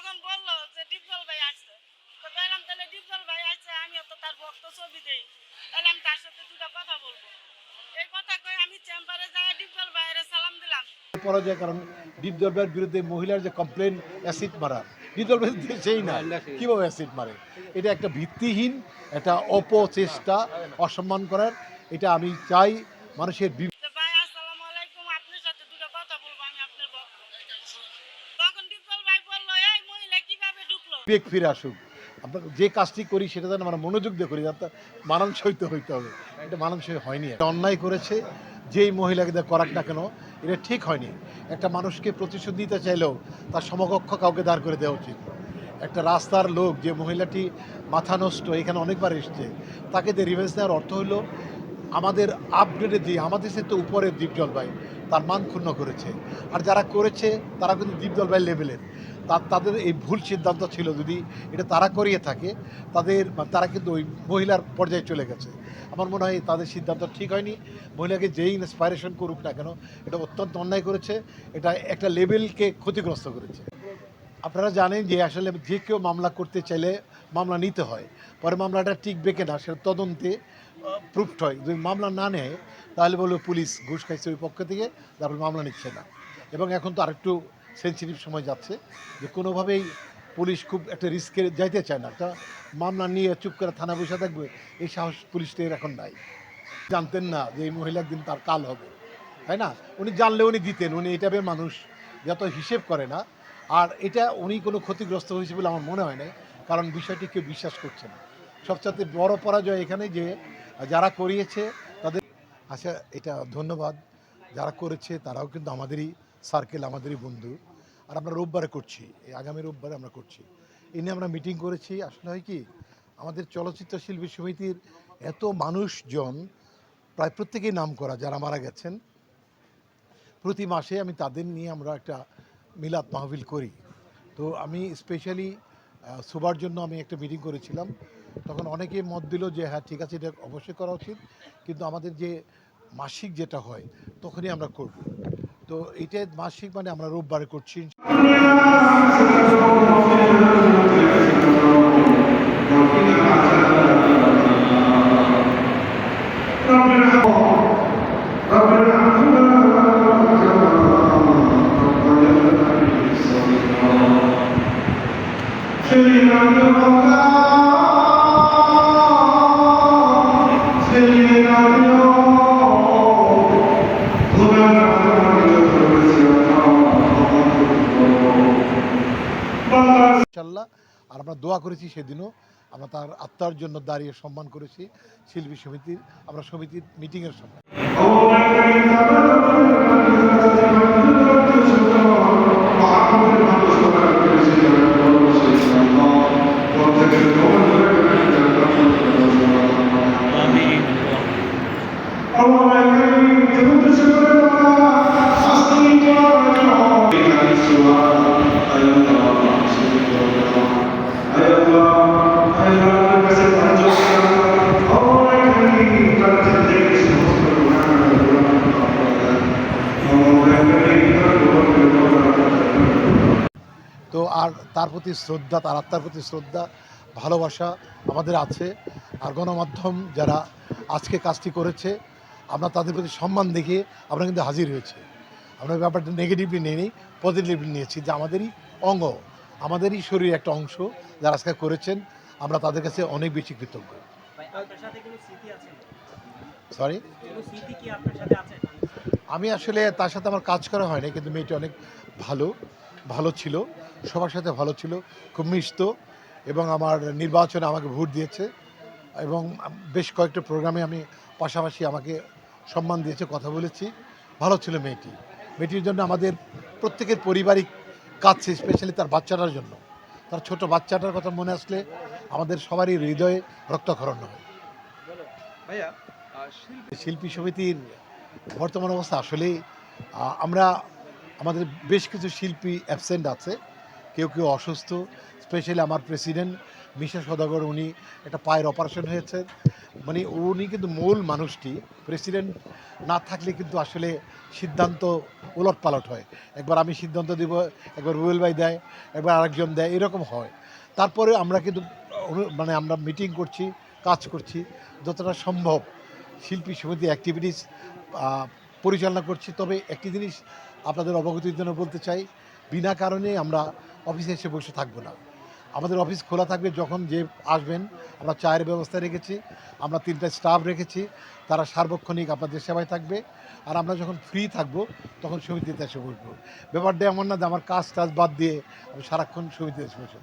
তখন বলল যে, ডিপজল ভাই আসছে। তো তাহলে ডিপজল ভাই আসছে, আমিও তো তার ভক্ত ছবি দেই। তাহলে আমি তার সাথে দুটো কথা বলব। এই কথা কই আমি চেম্বারে যাই ডিপজল ভাইয়ের সালাম দিলাম। পরাজয় কারণ দীপ দরবার বিরুদ্ধে মহিলার যে কমপ্লেন অ্যাসিড মারা। দীপ দরবার সেই না। কীভাবে অ্যাসিড মারে? এটা একটা ভিত্তিহীন একটা অপচেষ্টা, অসম্মান করার। এটা আমি চাই মানুষের বি- যে ভাই আসসালামু আলাইকুম আপনার সাথে দুটো কথা বলব আমি আপনার ভক্ত তখন ডিপজল ভাই বলল এই মহিলা বিবেক ফিরে আসুক। আমরা যে কাজটি করি সেটা যেন আমরা মনোযোগ দিয়ে করি, যাতে মানানসই তো হইতে হবে। এটা মানানসই হয়নি। অন্যায় করেছে, যেই মহিলাকে দিয়ে করাক না কেন, এটা ঠিক হয়নি। একটা মানুষকে প্রতিশোধ দিতে চাইলেও তার সমকক্ষ কাউকে দাঁড় করে দেওয়া উচিত। একটা রাস্তার লোক, যে মহিলাটি মাথা নষ্ট, এখানে অনেকবার এসছে, তাকে দিয়ে রিভেন্স নেওয়ার অর্থ হলো, আমাদের আপগ্রেডের যে, আমাদের সে তো উপরের দ্বীপ জলবাই তার মান ক্ষুণ্ণ করেছে। আর যারা করেছে, তারা কিন্তু দ্বীপ জলবাই লেভেলের তাদের এই ভুল সিদ্ধান্ত ছিল যদি এটা তারা করিয়ে থাকে, তাদের তারা কিন্তু ওই মহিলার পর্যায়ে চলে গেছে। আমার মনে হয় তাদের সিদ্ধান্ত ঠিক হয়নি। মহিলাকে যেই ইন্সপাইরেশন করুক না কেন, এটা অত্যন্ত অন্যায় করেছে। এটা একটা লেভেলকে ক্ষতিগ্রস্ত করেছে। আপনারা জানেন যে আসলে যে কেউ মামলা করতে চাইলে মামলা নিতে হয়। পরে মামলাটা টিকবে কিনা সেটা তদন্তে প্রুফড হয়। যদি মামলা না নেয়, তাহলে বলবে পুলিশ ঘুষ খাইছে ওই পক্ষ থেকে, তারপরে মামলা নিচ্ছে না। এবং এখন তো আরেকটু সেন্সিটিভ সময় যাচ্ছে, যে কোনোভাবেই পুলিশ খুব একটা রিস্কে যাইতে চায় না। একটা মামলা নিয়ে চুপ করে থানা বসে থাকবে, এই সাহস পুলিশদের এখন নাই। জানতেন না যে এই মহিলা একদিন তার কাল হবে, তাই না? উনি জানলে উনি দিতেন, উনি টাইপের মানুষ যত হিসেব করে না। আর এটা উনি কোনো ক্ষতিগ্রস্ত হয়েছে বলে আমার মনে হয় না কারণ বিষয়টি কেউ বিশ্বাস করছে না। সবচেয়ে বড় পরাজয় এখানে যে যারা করিয়েছে তাদের আচ্ছা এটা ধন্যবাদ। যারা করেছে তারাও কিন্তু আমাদেরই সার্কেল আমাদেরই বন্ধু। আর আমরা রোববারে করছি, এই আগামী রোববারে আমরা করছি। এই নিয়ে আমরা মিটিং করেছি, আসলে হয় কি, আমাদের চলচ্চিত্র শিল্পী সমিতির এত মানুষজন, প্রায় প্রত্যেকেই নাম করা, যারা মারা গেছেন। প্রতি মাসে আমি তাদের নিয়ে আমরা একটা মিলাদ মাহফিল করি। তো আমি স্পেশালি সুবার জন্য আমি একটা মিটিং করেছিলাম। তখন অনেকে মত দিল যে হ্যাঁ ঠিক আছে, এটা অবশ্যই করা উচিত। কিন্তু আমাদের যে মাসিক যেটা হয়, তখনই আমরা করব। তো এটা মাসিক মানে আমরা রোববারে করছি। ইনশাল্লাহ আর আমরা দোয়া করেছি সেদিনও। আমরা তার আত্মার জন্য দাঁড়িয়ে সম্মান করেছি শিল্পী সমিতির, আমরা সমিতির মিটিংয়ের সময় আর তার প্রতি শ্রদ্ধা তার আত্মার প্রতি শ্রদ্ধা ভালোবাসা আমাদের আছে। আর গণমাধ্যম যারা আজকে কাজটি করেছে আমরা তাদের প্রতি সম্মান দেখিয়ে আমরা কিন্তু হাজির হয়েছি। আমরা ব্যাপারটা নেগেটিভলি নিয়ে নিই পজিটিভলি নিয়েছি যে আমাদেরই অঙ্গ আমাদেরই শরীর একটা অংশ যারা আজকে করেছেন আমরা তাদের কাছে অনেক বেশি কৃতজ্ঞ। সরি আমি আসলে তার সাথে আমার কাজ করা হয়নি কিন্তু মেয়েটি অনেক ভালো ভালো ছিল। সবার সাথে ভালো ছিল খুব মিশত এবং আমার নির্বাচনে আমাকে ভোট দিয়েছে এবং বেশ কয়েকটা প্রোগ্রামে আমি পাশাপাশি আমাকে সম্মান দিয়েছে কথা বলেছি। ভালো ছিল মেয়েটি। মেয়েটির জন্য আমাদের প্রত্যেকের পারিবারিক কাছে স্পেশালি তার বাচ্চাটার জন্য। তার ছোট বাচ্চাটার কথা মনে আসলে আমাদের সবারই হৃদয়ে রক্তক্ষরণ হয়। ভাইয়া শিল্পী শিল্পী সমিতির বর্তমান অবস্থা আসলে আমরা আমাদের বেশ কিছু শিল্পী অ্যাবসেন্ট আছে। কেউ কেউ অসুস্থ স্পেশালি আমার প্রেসিডেন্ট মিশা সদাগর, উনি একটা পায়ের অপারেশন হয়েছে। মানে উনি কিন্তু মূল মানুষটি প্রেসিডেন্ট না থাকলে কিন্তু আসলে সিদ্ধান্ত ওলট পালট হয়। একবার আমি সিদ্ধান্ত দিব, একবার রুয়েল ভাই দেয়, একবার আরেকজন দেয়, এরকম হয়। তারপরে আমরা কিন্তু মানে আমরা মিটিং করছি, কাজ করছি, যতটা সম্ভব শিল্পী সমিতি অ্যাক্টিভিটিস পরিচালনা করছি। তবে একটি জিনিস আপনাদের অবগতির জন্য বলতে চাই, বিনা কারণে আমরা অফিসে এসে বসে থাকব না। আমাদের অফিস খোলা থাকবে যখন যে আসবেন, আমরা চায়ের ব্যবস্থা রেখেছি, আমরা তিনটা স্টাফ রেখেছি, তারা সার্বক্ষণিক আপনাদের সেবায় থাকবে, আর আমরা যখন ফ্রি থাকব, তখন সমিতিতে এসে বসবো। ব্যাপারটা এমন না যে আমার কাজ টাজ বাদ দিয়ে আমি সারাক্ষণ সমিতিতে এসে বসে